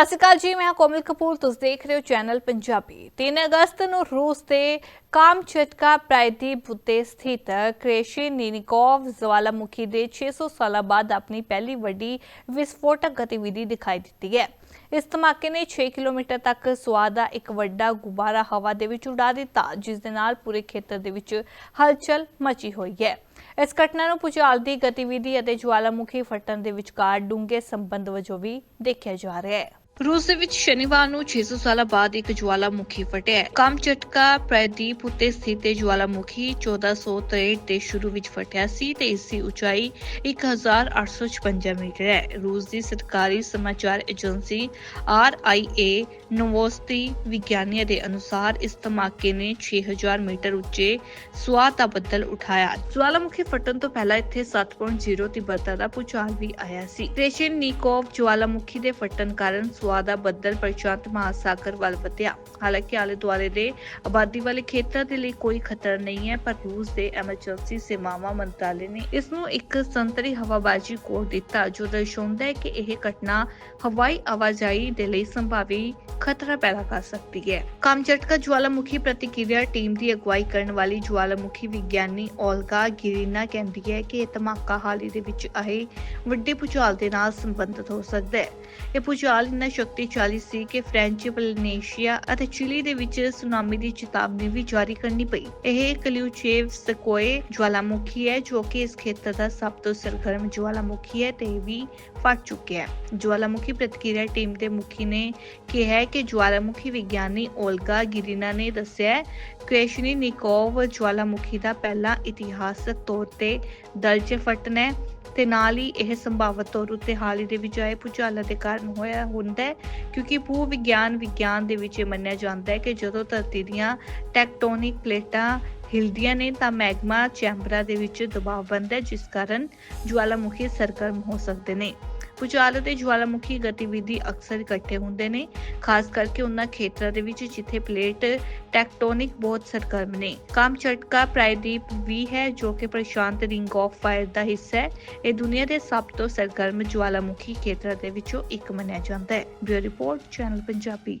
ਸਤਿ ਸ਼੍ਰੀ ਅਕਾਲ ਜੀ, ਮੈਂ ਕੋਮਲ ਕਪੂਰ, ਤੁਸੀਂ ਦੇਖ ਰਹੇ ਹੋ ਚੈਨਲ ਪੰਜਾਬੀ। 3 ਅਗਸਤ ਨੂੰ ਰੂਸ ਦੇ ਕਾਮਚਟਕਾ ਪ੍ਰਾਇਦੀਪ ਉੱਤੇ ਸਥਿਤ ਕ੍ਰੇਸ਼ੇਨਿਨਿਕੋਵ ਜਵਾਲਾਮੁਖੀ ਦੇ 600 ਸਾਲਾਂ ਬਾਅਦ ਆਪਣੀ ਪਹਿਲੀ ਵੱਡੀ ਵਿਸਫੋਟਕ ਗਤੀਵਿਧੀ ਦਿਖਾਈ ਦਿੱਤੀ ਹੈ। ਇਸ ਧਮਾਕੇ ਨੇ 6 ਕਿਲੋਮੀਟਰ ਤੱਕ ਸੁਆਹ ਦਾ ਇੱਕ ਵੱਡਾ ਗੁਬਾਰਾ ਹਵਾ ਦੇ ਵਿੱਚ ਉਡਾ ਦਿੱਤਾ, ਜਿਸ ਦੇ ਨਾਲ ਪੂਰੇ ਖੇਤਰ ਦੇ ਵਿੱਚ ਹਲਚਲ ਮਚੀ ਹੋਈ ਹੈ। ਇਸ ਘਟਨਾ ਨੂੰ ਭੂਚਾਲ ਦੀ ਗਤੀਵਿਧੀ ਅਤੇ ਜਵਾਲਾਮੁਖੀ ਫਟਣ ਦੇ ਵਿਚਕਾਰ ਡੂੰਘੇ ਸੰਬੰਧ ਵਜੋਂ ਵੀ ਦੇਖਿਆ ਜਾ ਰਿਹਾ ਹੈ। ਰੂਸ ਦੇ ਵਿੱਚ ਸ਼ਨੀਵਾਰ ਨੂੰ 600 ਸਾਲਾਂ ਬਾਅਦ ਇੱਕ ਜਵਾਲਾਮੁਖੀ ਫਟਿਆ ਹੈ। ਕਾਮਚਟਕਾ ਪ੍ਰਾਇਦੀਪ ਉੱਤੇ ਸਥਿਤ ਇਹ ਜਵਾਲਾਮੁਖੀ 1463 ਦੇ ਸ਼ੁਰੂ ਵਿੱਚ ਫਟਿਆ ਸੀ ਤੇ ਇਸ ਦੀ ਉਚਾਈ 1856 ਮੀਟਰ ਹੈ। ਰੂਸ ਦੀ ਸਰਕਾਰੀ ਸਮਾਚਾਰ ਏਜੰਸੀ RIA ਨੋਵੋਸਤੀ ਵਿਗਿਆਨੀਆਂ ਦੇ ਅਨੁਸਾਰ ਇਸ ਧਮਾਕੇ ਨੇ 6000 ਮੀਟਰ ਉੱਚੇ ਸੁਆਹ ਦਾ ਬੱਦਲ ਉਠਾਇਆ। ਜਵਾਲਾਮੁਖੀ ਫਟਣ ਤੋਂ ਪਹਿਲਾਂ ਇੱਥੇ 7.0 ਤੀਬਰਤਾ ਦਾ ਭੂਚਾਲ ਵੀ ਆਇਆ ਸੀ। ਕ੍ਰੇਸ਼ਨ ਨੀਕੋਵ ਜਵਾਲਾਮੁਖੀ ਦੇ ਫਟਣ ਕਾਰਨ ਸੁਆਹ ਦਾ ਬੱਦਲ ਪ੍ਰਸ਼ਾਂਤ ਮਹਾਸਾਗਰ ਵੱਲ ਵਧਿਆ। ਹਾਲਾਂਕਿ ਆਲੇ ਦੁਆਲੇ ਦੇ ਆਬਾਦੀ ਵਾਲੇ ਖੇਤਰਾਂ ਦੇ ਲਈ ਕੋਈ ਖਤਰਾ ਨਹੀਂ ਹੈ, ਪਰ ਰੂਸ ਦੇ ਐਮਰਜੈਂਸੀ ਸੇਵਾਵਾਂ ਮੰਤਰਾਲੇ ਨੇ ਇਸ ਨੂੰ ਇੱਕ ਸੰਤਰੀ ਹਵਾਬਾਜ਼ੀ ਕੋਡ ਦਿੱਤਾ, ਜੋ ਦਰਸਾਉਂਦਾ ਹੈ ਕਿ ਇਹ ਘਟਨਾ ਹਵਾਈ ਆਵਾਜਾਈ ਦੇ ਲਈ ਸੰਭਾਵੀ ਖਤਰਾ ਪੈਦਾ ਕਰ ਸਕਦੀ ਹੈ। ਕਾਮਚਟਕਾ ਜਵਾਲਾਮੁਖੀ ਪ੍ਰਤੀਕਿਰਿਆ ਟੀਮ ਦੀ ਅਗਵਾਈ ਕਰਨ ਵਾਲੀ ਜਵਾਲਾਮੁਖੀ ਵਿਗਿਆਨੀ 올ਗਾ ਗਿਰੀਨਾ ਕਹਿੰਦੀ ਹੈ ਕਿ ਇਹ ਧਮਾਕਾ ਹਾਲ ਹੀ ਦੇ ਵਿੱਚ ਆਏ ਵੱਡੇ ਭੂਚਾਲ ਦੇ ਨਾਲ ਸੰਬੰਧਿਤ ਹੋ ਸਕਦਾ ਹੈ। ਇਹ ਭੂਚਾਲ ਇੰਨਾ ਸ਼ਕਤੀਸ਼ਾਲੀ ਸੀ ਕਿ ਫ੍ਰੈਂਚ ਪੋਲੀਨੇਸ਼ੀਆ ਅਤੇ ਚਿਲੀ ਦੇ ਵਿੱਚ ਸੁਨਾਮੀ ਦੀ ਚੇਤਾਵਨੀ ਵੀ ਜਾਰੀ ਕਰਨੀ ਪਈ। ਇਹ ਕਲਿਊਚੇਵ ਸਕੋਏ ਜਵਾਲਾਮੁਖੀ ਹੈ, ਜੋ ਕਿ ਇਸ ਖੇਤਰ ਦਾ ਸਭ ਤੋਂ ਸਰਗਰਮ ਜਵਾਲਾਮੁਖੀ ਹੈ ਤੇ ਵੀ ਫਟ ਚੁੱਕਿਆ ਹੈ। ਜਵਾਲਾਮੁਖੀ ਪ੍ਰਤੀਕਿਰਿਆ ਟੀਮ ਦੇ ਮੁਖੀ ਨੇ ਕਿਹਾ ਕਿ ਜਵਾਲਾਮੁਖੀ ਵਿਗਿਆਨੀ ਓਲਗਾ ਗਿਰੀਨਾ ਨੇ ਦੱਸਿਆ ਹੈ ਕ੍ਰੇਸ਼ਨੀ ਨਿਕੋਵ ਜਵਾਲਾਮੁਖੀ ਦਾ ਪਹਿਲਾ ਇਤਿਹਾਸਕ ਤੌਰ ਤੇ ਦਰਜ ਫਟਣਾ ਹੈ। ਤੇ ਨਾਲ ਹੀ ਇਹ ਸੰਭਾਵਤ ਤੌਰ ਉੱਤੇ ਹਾਲ ਹੀ ਦੇ ਵਿੱਚ ਆਏ ਭੂਚਾਲਾਂ ਦੇ ਕਾਰਨ ਹੋਇਆ ਹੁੰਦਾ ਹੈ, ਕਿਉਂਕਿ ਭੂ ਵਿਗਿਆਨ ਵਿਗਿਆਨ ਦੇ ਵਿੱਚ ਇਹ ਮੰਨਿਆ ਜਾਂਦਾ ਹੈ ਕਿ ਜਦੋਂ ਧਰਤੀ ਦੀਆਂ ਟੈਕਟੋਨਿਕ ਪਲੇਟਾਂ ਹਿਲਦੀਆਂ ਨੇ ਤਾਂ ਮੈਗਮਾ ਚੈਂਬਰਾਂ ਦੇ ਵਿੱਚ ਦਬਾਅ ਬਣਦਾ ਹੈ, ਜਿਸ ਕਾਰਨ ਜਵਾਲਾਮੁਖੀ ਸਰਗਰਮ ਹੋ ਸਕਦੇ ਨੇ। ਭੂਚਾਲ ਅਤੇ ਜਵਾਲਾਮੁਖੀ ਗਤੀਵਿਧੀ ਅਕਸਰ ਇਕੱਠੇ ਹੁੰਦੇ ਨੇ, ਖਾਸ ਕਰਕੇ ਉਹਨਾਂ ਖੇਤਰਾਂ ਦੇ ਵਿੱਚ ਜਿੱਥੇ ਪਲੇਟ ਟੈਕਟੋਨਿਕ ਬਹੁਤ ਸਰਗਰਮ ਨੇ। ਕਾਮਚਟਕਾ ਪ੍ਰਾਇਦੀਪ ਵੀ ਹੈ, ਜੋ ਕਿ ਪ੍ਰਸ਼ਾਂਤ ਰਿੰਗ ਆਫ ਫਾਇਰ ਦਾ ਹਿੱਸਾ ਹੈ। ਇਹ ਦੁਨੀਆ ਦੇ ਸਭ ਤੋਂ ਸਰਗਰਮ ਜਵਾਲਾਮੁਖੀ ਖੇਤਰਾਂ ਦੇ ਵਿੱਚੋਂ ਇੱਕ ਮੰਨਿਆ ਜਾਂਦਾ ਹੈ। Bureau report, channel Punjabi.